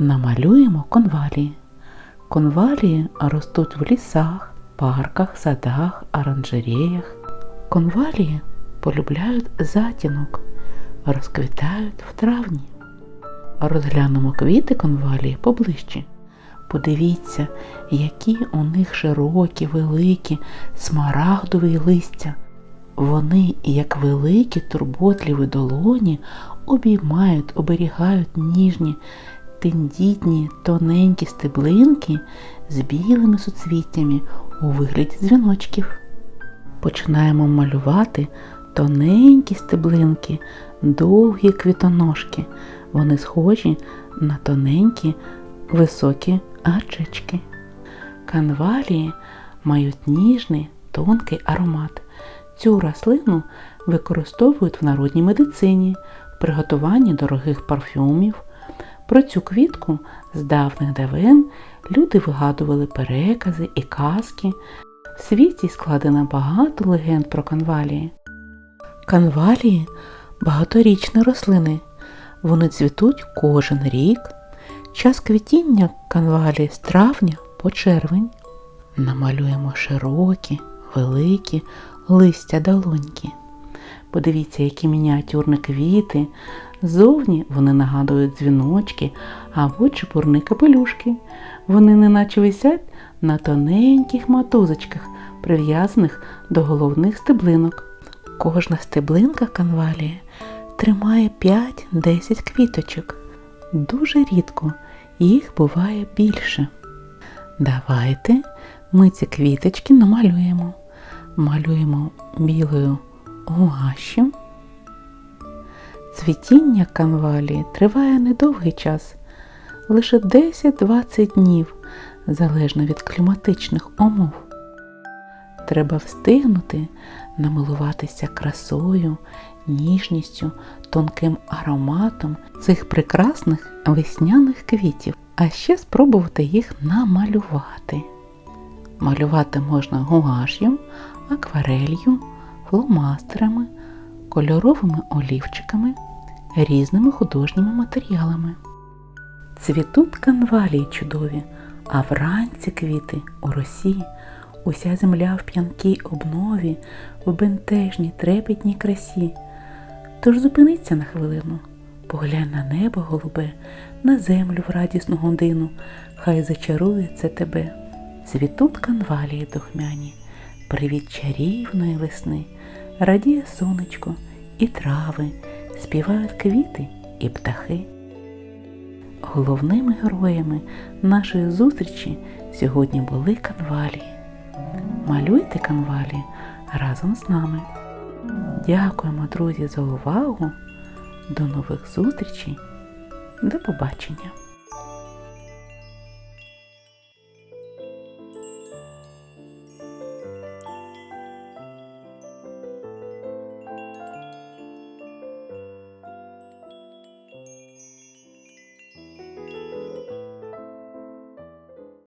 Намалюємо конвалії. Конвалії ростуть в лісах, парках, садах, оранжереях. Конвалії полюбляють затінок, розквітають в травні. Розглянемо квіти конвалії поближче. Подивіться, які у них широкі, великі, смарагдові листя. Вони, як великі турботливі долоні, обіймають, оберігають ніжні, тендітні, тоненькі стеблинки з білими суцвіттями у вигляді дзвіночків. Починаємо малювати тоненькі стеблинки, довгі квітоножки. Вони схожі на тоненькі високі гачечки. Канвалії мають ніжний тонкий аромат. Цю рослину використовують в народній медицині, в приготуванні дорогих парфюмів. Про цю квітку з давних давен люди вигадували перекази і казки. В світі складено багато легенд про канвалії. Канвалії багаторічні рослини. Вони цвітуть кожен рік. Час квітіння канвалії з травня по червень. Намалюємо широкі, великі листя долоньки. Подивіться, які мініатюрні квіти. Зовні вони нагадують дзвіночки або чепурні капелюшки. Вони неначе висять на тоненьких мотузочках, прив'язаних до головних стеблинок. Кожна стеблинка канвалії тримає 5-10 квіточок. Дуже рідко їх буває більше. Давайте ми ці квіточки намалюємо. Малюємо білою гуашю. Цвітіння канвалії триває недовгий час, лише 10-20 днів, залежно від кліматичних умов. Треба встигнути намилуватися красою, ніжністю, тонким ароматом цих прекрасних весняних квітів, а ще спробувати їх намалювати. Малювати можна гуаш'ю, акварелью, фломастерами, кольоровими олівчиками, різними художніми матеріалами. Цвітуть канвалії чудові, а вранці квіти у росі, уся земля в п'янкій обнові, в бентежній трепетній красі. Тож зупиниться на хвилину, поглянь на небо голубе, на землю в радісну годину, хай зачарує це тебе. Цвітуть канвалії духмяні, привіт чарівної весни, радіє сонечко і трави, співають квіти і птахи. Головними героями нашої зустрічі сьогодні були канвалії. Малюйте канвалії разом з нами. Дякуємо, друзі, за увагу. До нових зустрічей. До побачення!